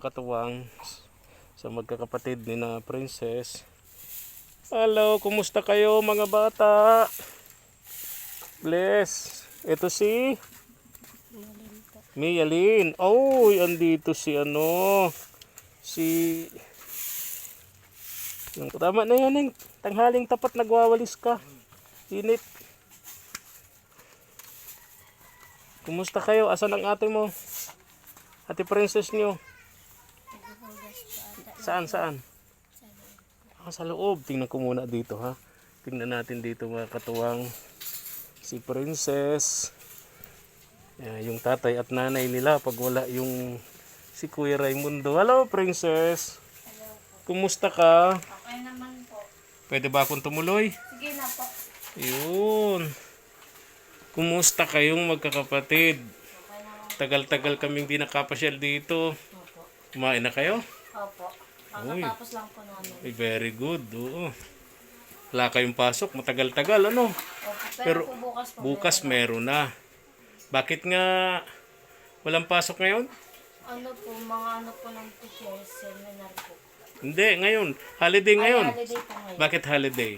katuwang sa magkakapatid ni na Princess. Hello, kumusta kayo mga bata? Bless. Ito si Mia Lynn. Oh, andito si ano. Si yung tama na yan. Tanghaling tapat nagwawalis ka. Init. Kumusta kayo? Asan ang ate mo? Ate princess nyo? Saan, saan? Ah, sa loob. Tingnan ko muna dito ha. Tingnan natin dito mga katuwang si princess. Yan, yung tatay at nanay nila pag wala yung si Kuya Raimundo. Hello princess. Kumusta ka? Okay naman po. Pwede ba akong tumuloy? Sige na po. Yun. Kumusta kayong magkakapatid? Tagal-tagal kaming di nakapasyal dito. Kumain na kayo? Opo. Kakatapos lang po namin. Ay, very good. Oo. Wala kayong pasok. Matagal-tagal. Ano? Opo. Pero Pero, po bukas po. Bukas meron na. Bakit nga walang pasok ngayon? Ano po, mga ano po ng teacher, seminar po. Hindi, ngayon. Holiday ngayon. Ay, holiday po ngayon. Bakit holiday?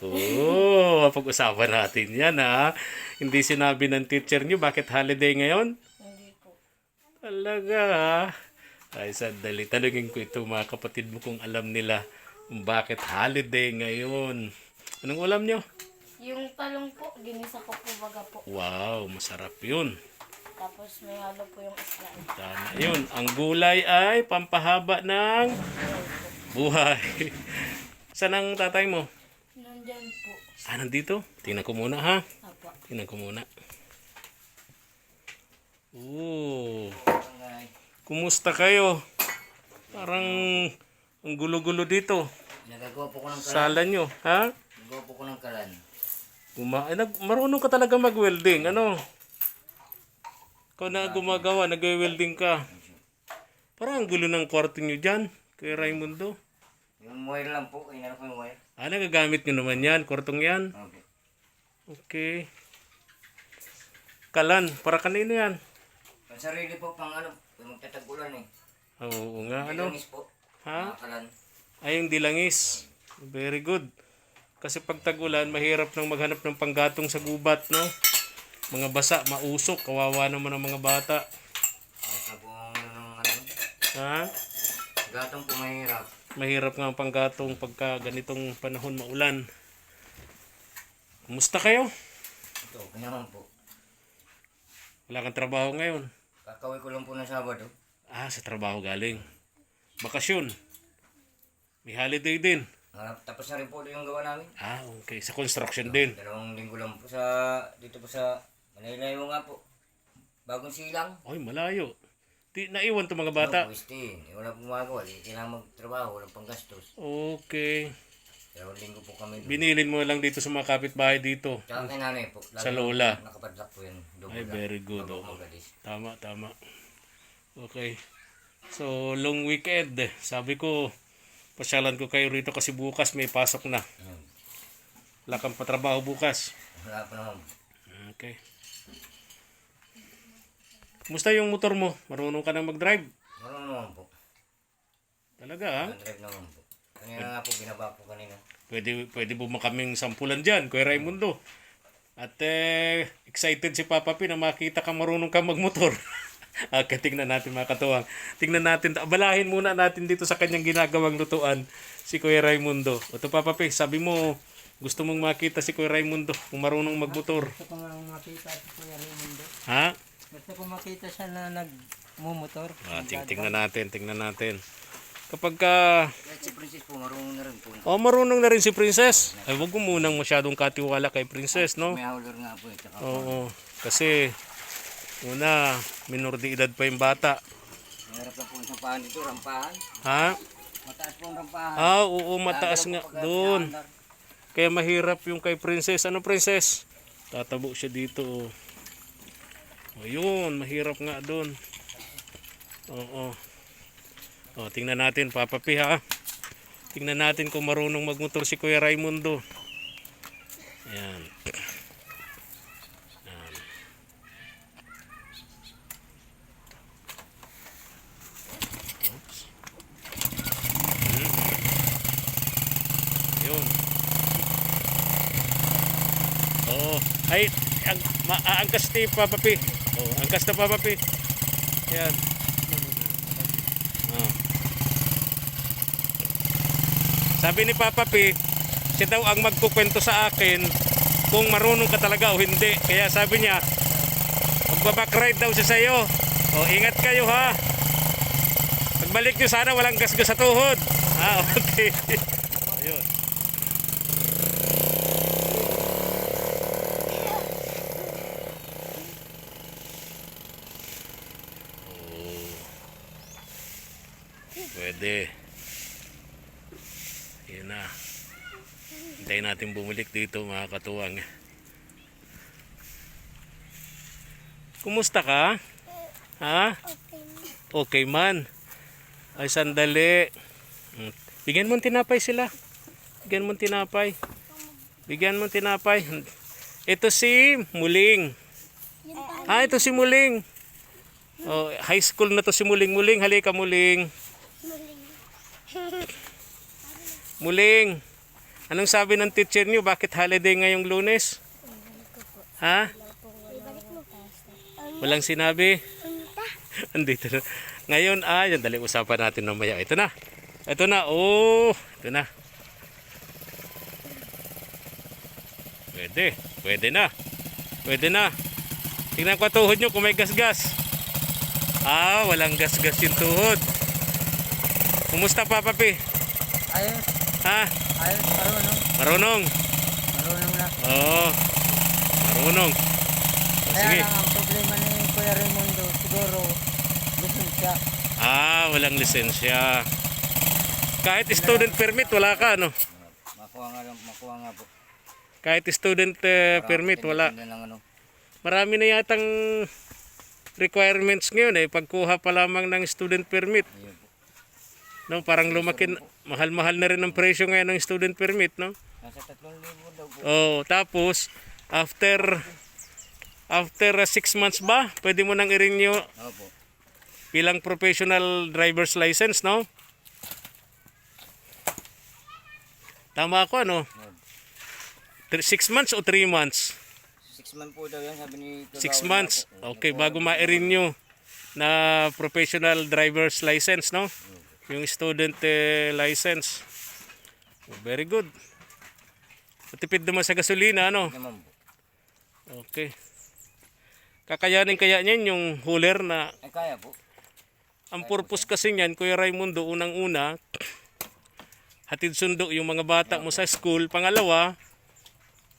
Oo, pag-usapan natin yan ha. Hindi sinabi ng teacher nyo bakit holiday ngayon? Talaga ha? Ay, sandali. Tanungin ko ito mga kapatid mo kung alam nila kung bakit holiday ngayon. Anong ulam nyo? Yung talong po, ginisa ko po baga po. Wow, masarap yun. Tapos may halo po yung isla. Tama yun. Ang gulay ay pampahaba ng buhay. Saan ang tatay mo? Nandyan po. Ah, nandito? Tingnan ko muna ha. Apo. Tingnan ko muna. Oo. Kumusta kayo? Parang ang gulo-gulo dito. Nagagawa po ko ng kalan. Sala nyo, ha? Nagagawa po ko ng kalan. Guma eh, nag marunong ka talaga mag-welding, ano? Ikaw na gumagawa, nag-welding ka. Parang ang gulo ng kwarto nyo dyan, kay Raimundo. Yung wire lang po, inano ko yung wire. Ah, nagagamit nyo naman yan, kwartong yan. Okay. Okay. Kalan, para kanino yan? Pang sarili po, pang ano, yung magtatagulan eh. Oo nga, ano? Ano? po. Ha? Mga kalan. Ay, yung dilangis. Very good. Kasi pag tag-ulan, mahirap nang maghanap ng panggatong sa gubat, no? Mga basa, mausok, kawawa naman ang mga bata. Basta po ang ano, ano. Ha? Gatong po mahirap. Mahirap nga ang panggatong pagka ganitong panahon maulan. Kumusta kayo? Ito, naman po. Wala kang trabaho ngayon. Kakawin ko lang po ng Sabado. Ah, sa trabaho galing. Bakasyon. May holiday din. Ah, tapos na rin po yung gawa namin. Ah, okay. Sa construction din. Dalawang linggo lang po sa, dito po sa Manila yung nga po. Bagong silang. Ay, malayo. Di, naiwan to mga bata. No, pweste. Eh, wala pong magawa. Di kailangan magtrabaho. Walang panggastos. Okay. Dalawang linggo po kami doon. Binilin mo lang dito sa mga kapitbahay dito. Tsaka kay nanay po. Lagi Sa lola. Nakapadlock po yan. Double Ay, lock. very good. Oo. magalis. Tama, tama. Okay. So, long weekend. Sabi ko, pasyalan ko kayo rito kasi bukas may pasok na. Ayun. Wala kang patrabaho bukas. Wala pa naman. Okay. Kumusta yung motor mo? Marunong ka na mag-drive? Marunong naman po. Talaga ha? Drive naman po. Kanina nga po, binaba po kanina. Pwede, pwede po makaming sampulan dyan, Kuya Raimundo. At eh, excited si Papa P na makita ka marunong ka magmotor. okay, tingnan natin mga katuwang. Tingnan natin, abalahin muna natin dito sa kanyang ginagawang lutuan si Kuya Raimundo. O to Papa P, sabi mo, gusto mong makita si Kuya Raimundo kung marunong magmotor. Gusto ko nga makita si Kuya Raimundo. Ha? Gusto ko makita siya na nagmumotor. Ah, ting tingnan natin, tingnan natin. Kapag ka, Kahit si Princess po, marunong na rin po. oh marunong na rin si Princess. Ay, wag mo munang masyadong katiwala kay Princess, no? May howler nga po eh. Tsaka Oo. Kasi, una, minor de edad pa yung bata. mahirap lang po yung sampahan dito, rampahan. Ha? Mataas po ang rampahan. Ah, oo, mataas nga doon. Kaya mahirap yung kay Princess. Ano, Princess? Tatabo siya dito. oh. O, yun, mahirap nga doon. Oo. O, tingnan natin, Papa P, ha? Tingnan natin kung marunong magmotor si Kuya Raimundo. Ayan. Ayan. Oops. Hmm. Oh, ay, ang, ma, angkas ni Papa P. Oh, Oo, angkas na Papa P. Ayan. Sabi ni Papa P, siya daw ang magkukwento sa akin kung marunong ka talaga o hindi. Kaya sabi niya, magbabakride daw siya sa'yo. O, ingat kayo ha. Pagbalik nyo sana walang gasgas sa tuhod. Ah, okay. Ayun. Oh. Pwede. Yun na. Hintayin natin bumalik dito mga katuwang. Kumusta ka? Ha? Okay man. Ay, sandali. Mm. Bigyan mo tinapay sila. Bigyan mo tinapay. Bigyan mo tinapay. Ito si Muling. Ah, ito si Muling. Oh, high school na to si Muling. Muling, halika Muling. Muling. Anong sabi ng teacher niyo? Bakit holiday ngayong lunes? Ha? Walang sinabi? Andito na. Ngayon, ah, yan, dali usapan natin mamaya. Ito na. Ito na. Oh, ito na. Pwede. Pwede na. Pwede na. Tingnan ko tuhod nyo kung may gasgas. Ah, walang gasgas yung tuhod. Kumusta Papa P? Ayos, Ha? Ayos, marunong. Marunong? Marunong na. Oo. Marunong. O, Kaya sige. lang ang problema ni Kuya Raimundo, siguro, lisensya. Ah, walang lisensya. Kahit student permit, wala ka, no? Makuha nga lang, makuha nga po. Kahit student eh, permit, wala. Tinda ng ano. Marami na yatang requirements ngayon eh. Pagkuha pa lamang ng student permit. Ayun. No, parang lumaki, mahal-mahal na rin ang presyo ngayon ng student permit, no? Nasa 3,000 daw po. Oh, tapos after after 6 months ba, pwede mo nang i-renew Opo. bilang professional driver's license, no? Tama ako, ano? 6 months o 3 months? 6 months po daw yan, sabi ni 6 months. Okay, bago ma-renew na professional driver's license, no? Yung student eh, license. Oh, Very good. Matipid naman sa gasolina, ano? Okay. Kakayanin kaya niyan yung hauler na Ay, kaya po. ang purpose kasi niyan, Kuya Raimundo, unang-una, hatid sundo yung mga bata mo sa school. Pangalawa,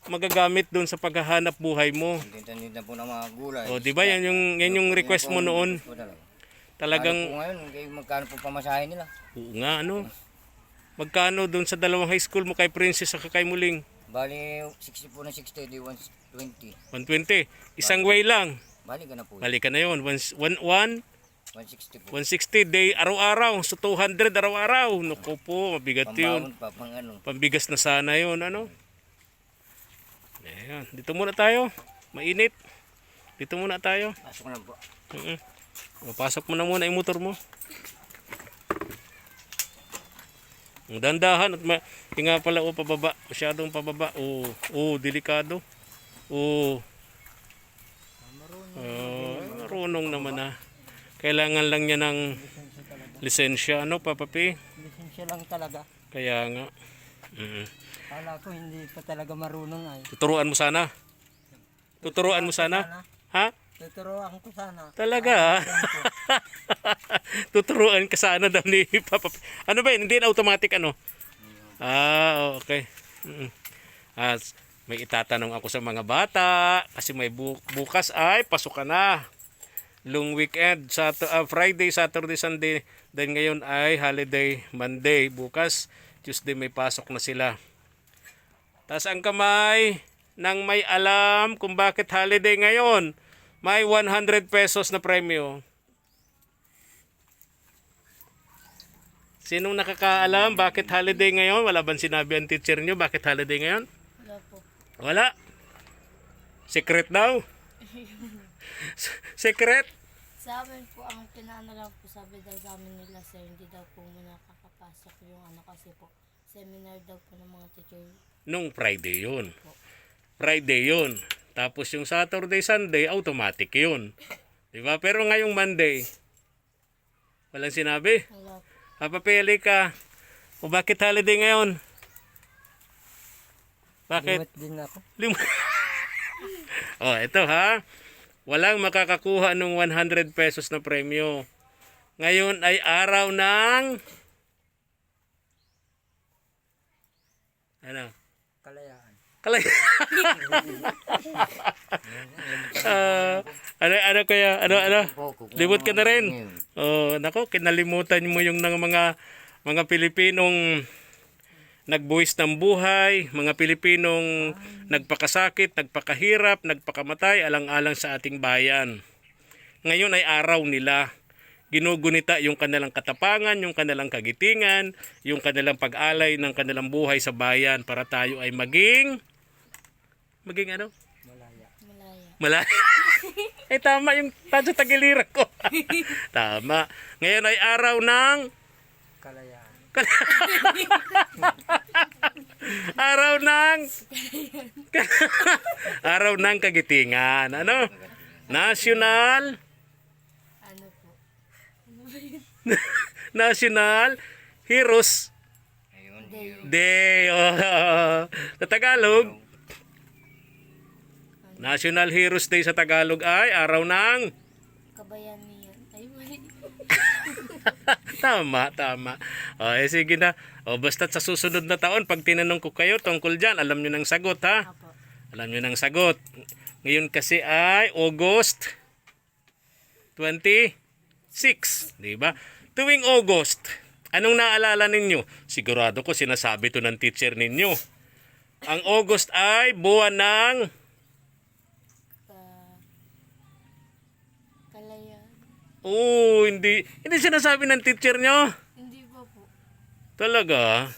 magagamit doon sa paghahanap buhay mo. Tinda-tinda po ng mga gulay. O, di ba yan yung, yan yung request mo noon? Talagang, Ano po ngayon, kay magkano po pamasahe nila? oo nga, ano? Magkano doon sa dalawang high school mo kay Princess sa kay Muling? Bali, 60 po na 60, di 120. 120. Isang way lang. Bali ka na po. Balik ka na yun. 1, 1, 160 po. 160 day araw-araw. So 200 araw-araw. Naku po, mabigat yun. Pambaon pa, pang ano. Pambigas na sana yun, ano? Ayan. Dito muna tayo. Mainit. Dito muna tayo. Pasok na po. Mm Pasok mo na muna yung motor mo. Ang dandahan at ma- nga pala o pababa, masyadong pababa. O, oh, delikado. O. Oh, marunong naman na. Kailangan lang niya ng lisensya, ano, Papa P? Lisensya lang talaga. Kaya nga. Mm. Kala ko hindi pa talaga marunong ay. Tuturuan mo sana. Tuturuan mo sana. Tuturuan ko sana. Talaga? Tuturuan ka sana daw ni Papa. Ano ba yun? Hindi na automatic ano? Ah, okay. Mm. Ah, may itatanong ako sa mga bata kasi may bu- bukas ay pasok ka na. Long weekend, sa Friday, Saturday, Sunday. Then ngayon ay holiday Monday. Bukas, Tuesday may pasok na sila. Taas ang kamay nang may alam kung bakit holiday ngayon. May 100 pesos na premyo. Sinong nakakaalam bakit holiday ngayon? Wala bang sinabi ang teacher nyo bakit holiday ngayon? Wala po. Wala. Secret daw. Secret? Sa amin po, ang pinaano lang po, sabi daw sa amin nila sir, hindi daw po muna kakapasok yung ano kasi po, seminar daw po ng mga teacher. Nung Friday yun. Friday yun. Tapos yung Saturday, Sunday, automatic yun. Di ba? Pero ngayong Monday, walang sinabi. Papapili ka. O bakit holiday ngayon? Bakit? Limot din ako. Lim- oh, ito ha. Walang makakakuha ng 100 pesos na premyo. Ngayon ay araw ng... Ano? Kalay. Ah, ano ano kaya ano ano? Limot ka na rin. Oh, nako kinalimutan mo yung ng mga mga Pilipinong nagbuwis ng buhay, mga Pilipinong nagpakasakit, nagpakahirap, nagpakamatay alang-alang sa ating bayan. Ngayon ay araw nila. Ginugunita yung kanilang katapangan, yung kanilang kagitingan, yung kanilang pag-alay ng kanilang buhay sa bayan para tayo ay maging maging ano? Malaya. Malaya. Malaya. eh tama yung tadyo tagiliran ko. tama. Ngayon ay araw ng Kalayaan. araw ng araw ng kagitingan. Ano? National Ano po? National Heroes Ayun. Day. Oh, sa Tagalog, National Heroes Day sa Tagalog ay araw ng Kabayanihan. Ay, mali. tama, tama. O, eh, sige na. O, basta sa susunod na taon, pag tinanong ko kayo tungkol dyan, alam nyo ng sagot, ha? Apo. Alam nyo ng sagot. Ngayon kasi ay August 26. Di ba? Tuwing August, anong naalala ninyo? Sigurado ko sinasabi to ng teacher ninyo. Ang August ay buwan ng Oo, hindi hindi sinasabi ng teacher nyo. Hindi pa po. Talaga?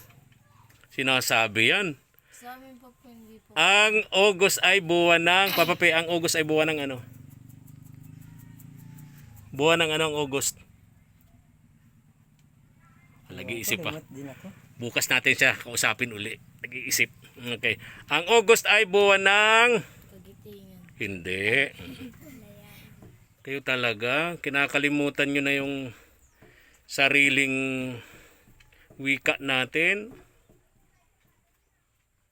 Sinasabi yan. Sa amin pa po hindi po. Ang August ay buwan ng, papapi, ang August ay buwan ng ano? Buwan ng ano ang August? Nag-iisip pa. Bukas natin siya kausapin uli. Nag-iisip. Okay. Ang August ay buwan ng... Hindi. Kayo talaga, kinakalimutan nyo na yung sariling wika natin.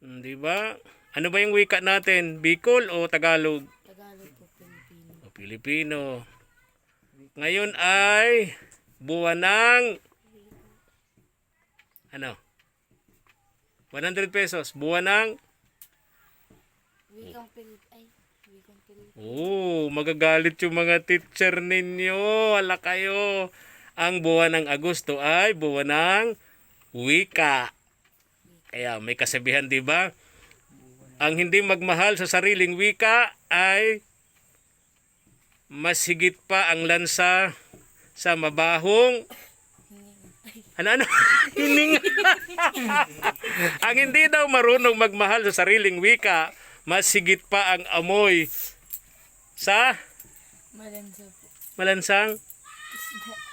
Hmm, Di ba? Ano ba yung wika natin? Bicol o Tagalog? Tagalog po, Pilipino. O Pilipino. Ngayon ay buwan ng ano? 100 pesos. Buwan ng Wikang Pilip... Oh, magagalit yung mga teacher ninyo. Wala kayo. Ang buwan ng Agosto ay buwan ng wika. Kaya may kasabihan, di ba? Ang hindi magmahal sa sariling wika ay mas higit pa ang lansa sa mabahong ano ano? Hining. ang hindi daw marunong magmahal sa sariling wika, mas higit pa ang amoy sa Malansa po. malansang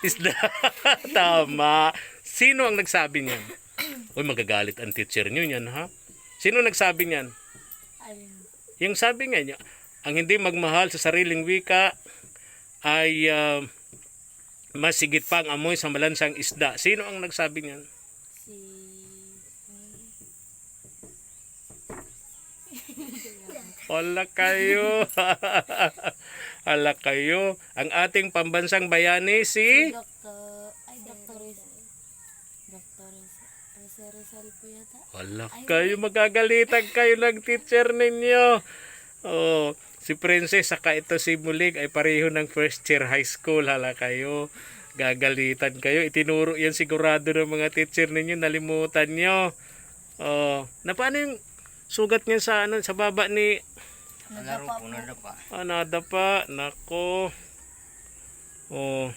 isda. Tama. Sino ang nagsabi niyan? Uy, magagalit ang teacher niyo niyan, ha? Sino nagsabi niyan? Alin? Yung sabi nga niya, ang hindi magmahal sa sariling wika ay ah, mas higit pa ang amoy sa malansang isda. Sino ang nagsabi niyan? Si... Wala kayo. Wala kayo. Ang ating pambansang bayani si... Doktor... Ay, Doktor Rizal. Doktor Rizal. Rizal po yata. Kayo. Magagalitan kayo ng teacher ninyo. Oh, si Princess saka ito si Mulig ay pareho ng first year high school. Hala kayo. Gagalitan kayo. Itinuro yan sigurado ng mga teacher ninyo. Nalimutan nyo. Oh, na paano yung sugat niya sa ano sa baba ni Laro po na pa. Ah, nada pa. Nako. Oh.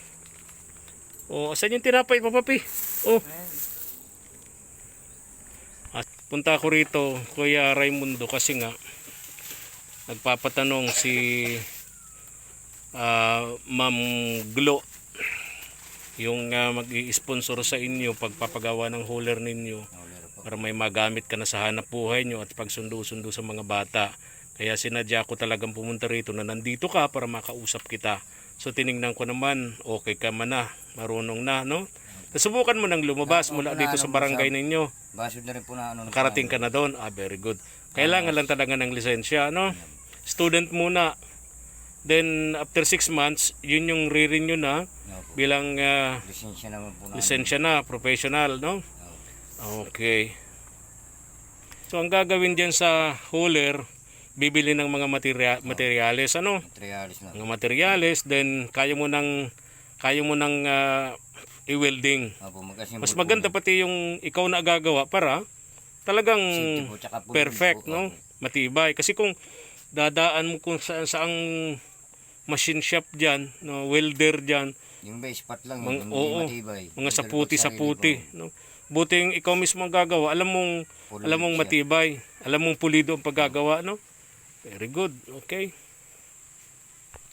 Oh, saan yung tinapay, papapi? Oh. At punta ako rito, Kuya Raimundo, kasi nga, nagpapatanong si ah, Ma'am Glo, yung ah, mag-i-sponsor sa inyo pagpapagawa ng hauler ninyo. Para may magamit ka na sa hanap buhay nyo at pagsundo-sundo sa mga bata. Kaya sinadya ko talagang pumunta rito na nandito ka para makausap kita. So tiningnan ko naman, okay ka man na, marunong na, no? Nasubukan mo nang lumabas mula dito sa barangay ninyo. Basod na rin po na ano. Nakarating ka na doon, ah very good. Kailangan lang talaga ng lisensya, no? Student muna. Then after 6 months, yun yung re-renew na bilang ah, Lisensya naman po na. lisensya na, professional, no? Okay. So ang gagawin diyan sa hauler, bibili ng mga materia- materyales, ano? Trialis na. Mga materyales, then kaya mo nang kaya mo nang ah, i-welding. Opo, Mas po maganda pati yung ikaw na gagawa para talagang po, perfect, po, no? Matibay. Kasi kung dadaan mo kung saan saang machine shop diyan, no, welder diyan, Yung base spot lang, Mang- yung oo. matibay. mga Yung saputi no? Buti yung ikaw mismo ang gagawa, alam mong Pulido alam mong siya. matibay, alam mong pulido ang paggagawa, no? Very good. Okay.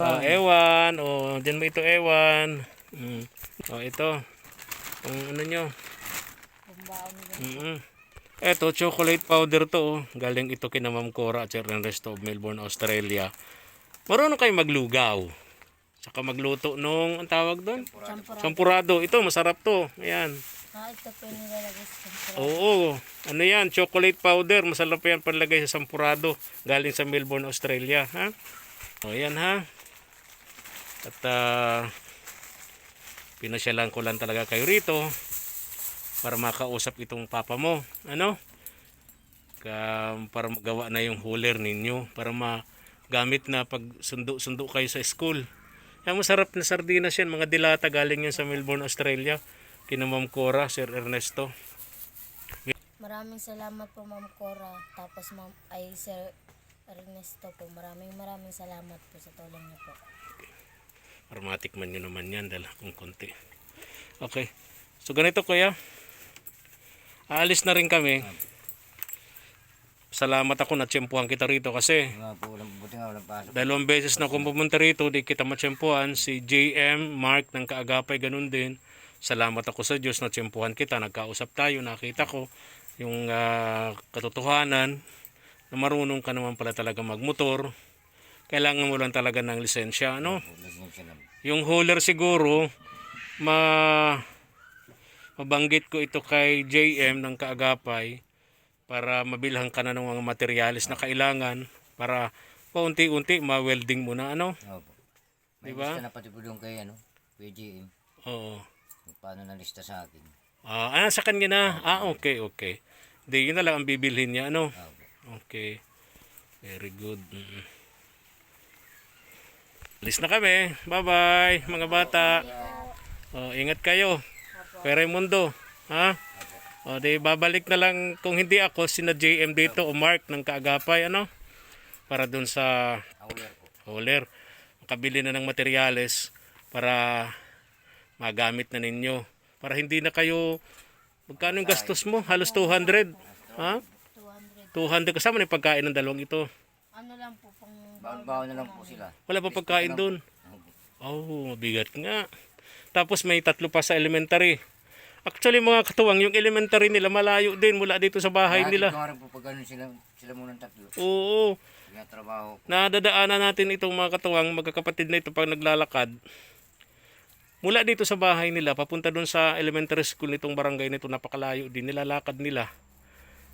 Oh, ewan. Oh, diyan mo ito ewan. Mm. Oh, ito. Ang ano nyo. Nila. Mm Eto, chocolate powder to. Oh. Galing ito kina Ma'am Cora at Sir Ernesto of Melbourne, Australia. Marunong kayo maglugaw. Saka magluto nung, ang tawag doon? Champura. Champurado. Ito, masarap to. Ayan. Ah, ito po yung nilalagay sa. Oo. Ano yan? Chocolate powder. Masarap yan panlagay sa sampurado. Galing sa Melbourne, Australia. Ha? O, yan ha. At ah, pinasyalan ko lang talaga kayo rito para makausap itong papa mo. Ano? Para magawa na yung hauler ninyo. Para magamit na pag sundo-sundo kayo sa school. Yung masarap na sardinas yan. Mga dilata galing yan sa Melbourne, Australia. Kina Ma'am Cora, Sir Ernesto. Maraming salamat po Ma'am Cora. Tapos Ma'am ay Sir Ernesto po. Maraming maraming salamat po sa tulong niyo po. Para matikman nyo naman yan dala kung konti. Okay. So ganito kuya. Aalis na rin kami. Salamat ako na tsempuhan kita rito kasi dalawang beses na akong pumunta rito, di kita matsempuhan. Si JM, Mark ng Kaagapay, ganun din. Salamat ako sa Diyos na tsempuhan kita. Nagkausap tayo, nakita ko yung ah, katotohanan na marunong ka naman pala talaga magmotor. Kailangan mo lang talaga ng lisensya, ano? Yung hauler siguro, ma mabanggit ko ito kay JM ng Kaagapay para mabilhan ka na ng mga materyales na kailangan para paunti-unti ma-welding mo na ano. Opo. May Diba? lista na pati po doon kay ano, kay GM. Oo. Kung Paano na lista sa akin. Ah, ah, sa kanya na. Ah, okay, okay. Di yun na lang ang bibilhin niya, ano? Opo. Okay. Very good. Mm. Alis na kami. Bye-bye, mga bata. Oh, ingat kayo. Pero mundo, ha? O, di babalik na lang kung hindi ako sina JM dito o Mark ng Kaagapay, ano? Para dun sa hauler. Makabili na ng materyales para magamit na ninyo. Para hindi na kayo magkano yung gastos mo? Halos 200. Ha? 200. 200 kasama na yung pagkain ng dalawang ito. Ano lang po pang Baon-baon na lang po sila. Wala pa pagkain doon. Oh, bigat nga. Tapos may tatlo pa sa elementary. Actually mga katuwang, yung elementary nila malayo din mula dito sa bahay Kaya nila. rin po pag ganun sila, sila muna tatlo. Oo. Tinatrabaho ko. Nadadaanan natin itong mga katuwang magkakapatid na ito pag naglalakad. Mula dito sa bahay nila, papunta doon sa elementary school nitong barangay nito, napakalayo din, nilalakad nila.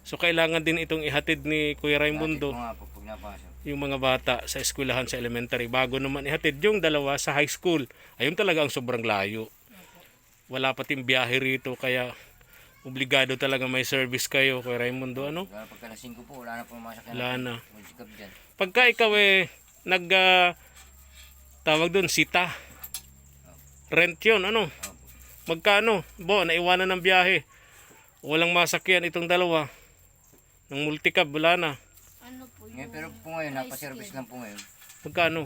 So kailangan din itong ihatid ni Kuya Raimundo yung mga bata sa eskwelahan sa elementary bago naman ihatid yung dalawa sa high school. Ayun talaga ang sobrang layo. Wala pating biyahe rito kaya obligado talaga may service kayo Kuya Raimundo ano? Pagka ko po, wala na po masakyan. Wala na. Pagka ikaw eh nag ah, tawag doon sita. Rent 'yon ano? Magkano? Bo, naiwanan ng biyahe. Walang masakyan itong dalawa. Ng multicab wala na. ano po Ngayon, yung pero po ngayon, napaservice lang po ngayon. Magkano?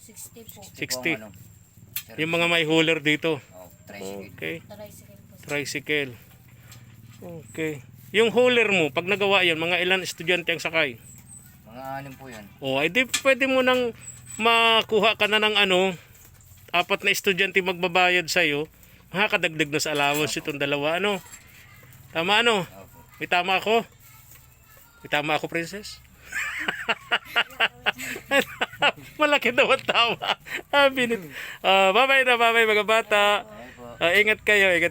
60 po. Ito po 60. ang ano, Yung mga may hauler dito. Oh, tricycle. Okay. Tricycle po. Tricycle. Okay. Yung hauler mo, pag nagawa yan, mga ilan estudyante ang sakay? Mga anim po yan. O, ay di pwede mo nang makuha ka na ng ano, apat na estudyante magbabayad sa'yo, makakadagdag na sa allowance itong dalawa, ano? Tama ano? May tama ako. May tama ako, princess. Malaki daw ang tama. Ah, binit. Ah, bye-bye na, bye-bye mga bata. Ah, ingat kayo, ingat